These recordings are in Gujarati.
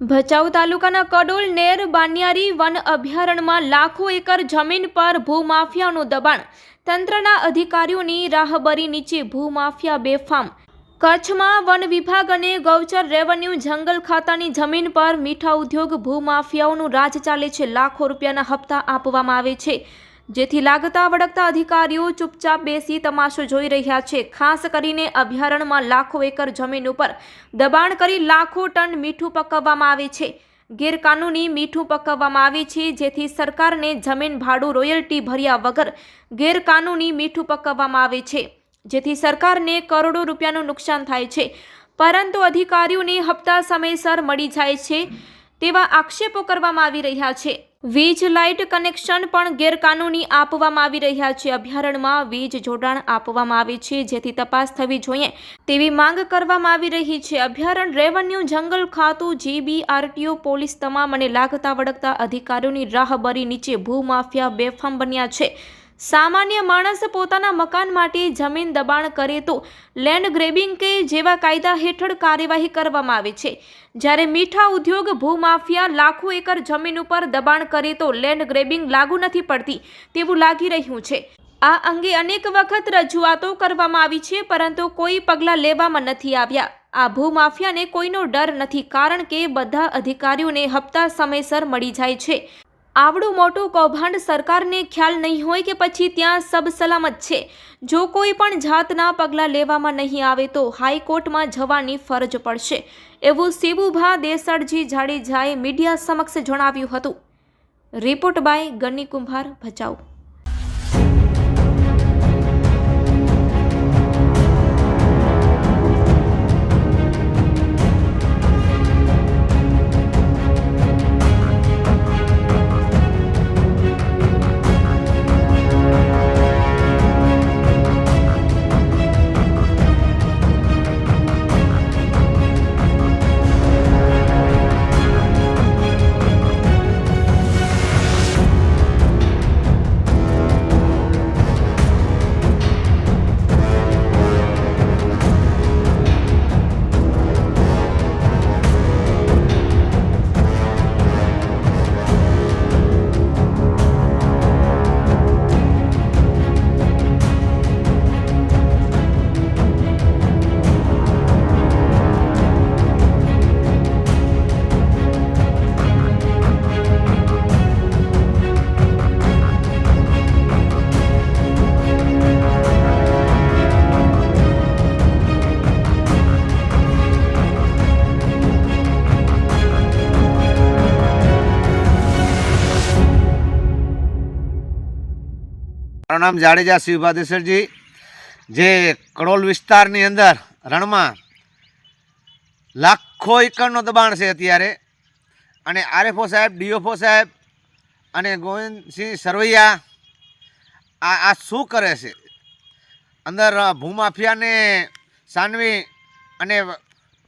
ભચાઉ તાલુકાના કડોલ નેર બાનિયારી વન અભયારણ્યમાં લાખો એકર જમીન પર ભૂમાફિયાનું દબાણ. તંત્રના અધિકારીઓની રાહબરી નીચે ભૂમાફિયા બેફામ. કચ્છમાં વન વિભાગ અને ગૌચર રેવન્યુ જંગલ ખાતાની જમીન પર મીઠા ઉદ્યોગ ભૂમાફિયાઓનું રાજ ચાલે છે. લાખો રૂપિયાના હપ્તા આપવામાં આવે છે. જેથી લાગતા વળગતા અધિકારીઓ ચૂપચાપ બેસી તમાશો જોઈ રહ્યા છે. ખાસ કરીને અભયારણ્યમાં લાખો એકર જમીન ઉપર દબાણ કરી લાખો ટન મીઠું પકવવામાં આવે છે. ગેરકાનૂની મીઠું પકવવામાં આવે છે, જેથી સરકારને જમીન ભાડું રોયલ્ટી ભર્યા વગર ગેરકાનૂની મીઠું પકવવામાં આવે છે. જેથી સરકારને કરોડો રૂપિયાનું નુકસાન થાય છે. પરંતુ અધિકારીઓને હપ્તા સમયસર મળી જાય છે. તેવા આક્ષેપો કરવામાં આવી રહ્યા છે. વીજ લાઇટ કનેક્શન પણ ગેરકાનૂની આપવામાં આવી રહ્યા છે. અભયારણ્યમાં વીજ જોડાણ આપવામાં આવે છે, જેથી તપાસ થવી જોઈએ તેવી માંગ કરવામાં આવી રહી છે. અભયારણ્ય રેવન્યુ જંગલ ખાતું જીબીઆરટીઓ પોલીસ તમામ અને લાગતા વળગતા અધિકારીઓની રાહબરી નીચે ભૂમાફિયા બેફામ બન્યા છે. સામાન્ય માણસ પોતાના મકાન માટે જમીન દબાણ કરે તો લેન્ડ ગ્રેબિંગ કે જેવા કાયદા હેઠળ કાર્યવાહી કરવામાં આવે છે. જ્યારે મીઠા ઉદ્યોગ ભૂમાફિયા લાખો એકર જમીન ઉપર દબાણ કરે તો લેન્ડ ગ્રેબિંગ લાગુ નથી પડતી તેવું લાગી રહ્યું છે. આ અંગે અનેક વખત રજૂઆતો કરવામાં આવી છે, પરંતુ કોઈ પગલાં લેવામાં નથી આવ્યા. આ ભૂમાફિયાને કોઈનો ડર નથી, કારણ કે બધા અધિકારીઓને હપ્તા સમયસર મળી જાય છે. આવડું મોટું કૌભાંડ સરકારને ખ્યાલ નહીં હોય કે પછી ત્યાં સબ સલામત છે. જો કોઈ પણ જાતના પગલાં લેવામાં નહીં આવે તો હાઈકોર્ટમાં જવાની ફરજ પડશે. એવું શિવુભા દેસરજી જાડેજાએ મીડિયા સમક્ષ જણાવ્યું હતું. રિપોર્ટ બાય ગની કુંભાર ભચાઉ. મારું નામ જાડેજા શિવભા દેસરજી જે કડોલ વિસ્તારની અંદર રણમાં લાખો એકરનો દબાણ છે અત્યારે. અને આરએફઓ સાહેબ, ડીઓફઓ સાહેબ અને ગોવિંદસિંહ સરવૈયા આ આ શું કરે છે? અંદર ભૂમાફિયાને સાનવી અને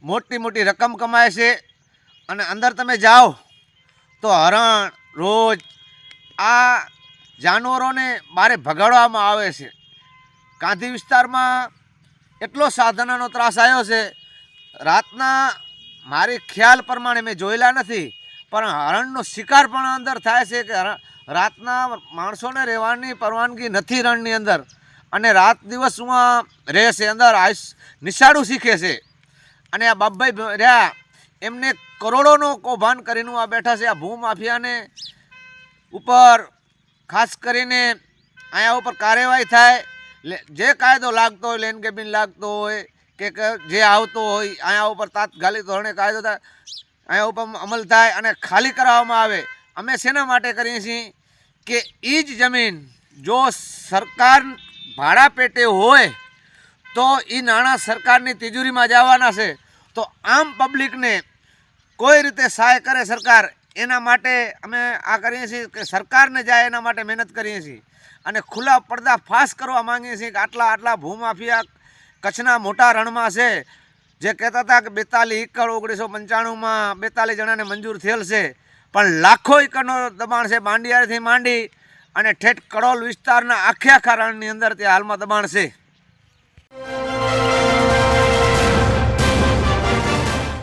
મોટી મોટી રકમ કમાય છે. અને અંદર તમે જાઓ તો હરણ રોજ આ જાનવરોને બારે ભગાડવામાં આવે છે. ગાંધી વિસ્તારમાં એટલો સાધનાનો ત્રાસ આવ્યો છે. રાતના મારી ખ્યાલ પ્રમાણે મેં જોયેલા નથી, પણ હરણનો શિકાર પણ અંદર થાય છે કે રાતના માણસોને રહેવાની પરવાનગી નથી રણની અંદર. અને રાત દિવસમાં રહે છે અંદર આયુષ નિશાળું શીખે છે. અને આ બાપભાઈ રહ્યા, એમને કરોડોનો કૌભાંડ કરીને આ બેઠા છે, આ ભૂમાફિયાને ઉપર ખાસ કરીને અહીંયા ઉપર કાર્યવાહી થાય જે કાયદો લાગતો હોય, લેન કેબિન લાગતો હોય, કે જે આવતો હોય અહીંયા ઉપર તાત્કાલિક ધોરણે કાયદો થાય અહીંયા ઉપર અમલ થાય અને ખાલી કરાવવામાં આવે. અમે શેના માટે કરીએ છીએ કે એ જ જમીન જો સરકાર ભાડા પેટે હોય, તો એ નાણાં સરકારની તિજોરીમાં જવાના છે. તો આમ પબ્લિકને કોઈ રીતે સહાય કરે સરકાર એના માટે અમે આ કરીએ છીએ કે સરકારને જાય એના માટે મહેનત કરીએ છીએ. અને ખુલ્લા પડદા ફાસ કરવા માંગીએ છીએ કે આટલા આટલા ભૂમાફિયા કચ્છના મોટા રણમાં છે. જે કહેતા હતા કે બેતાલીસ એકર ઓગણીસો પંચાણુંમાં બેતાલીસ જણાને મંજૂર થયેલ છે. પણ લાખો એકરનો દબાણ છે બાંડિયારથી માંડી અને ઠેઠ કડોલ વિસ્તારના આખે આખા રણની અંદર ત્યાં હાલમાં દબાણ છે.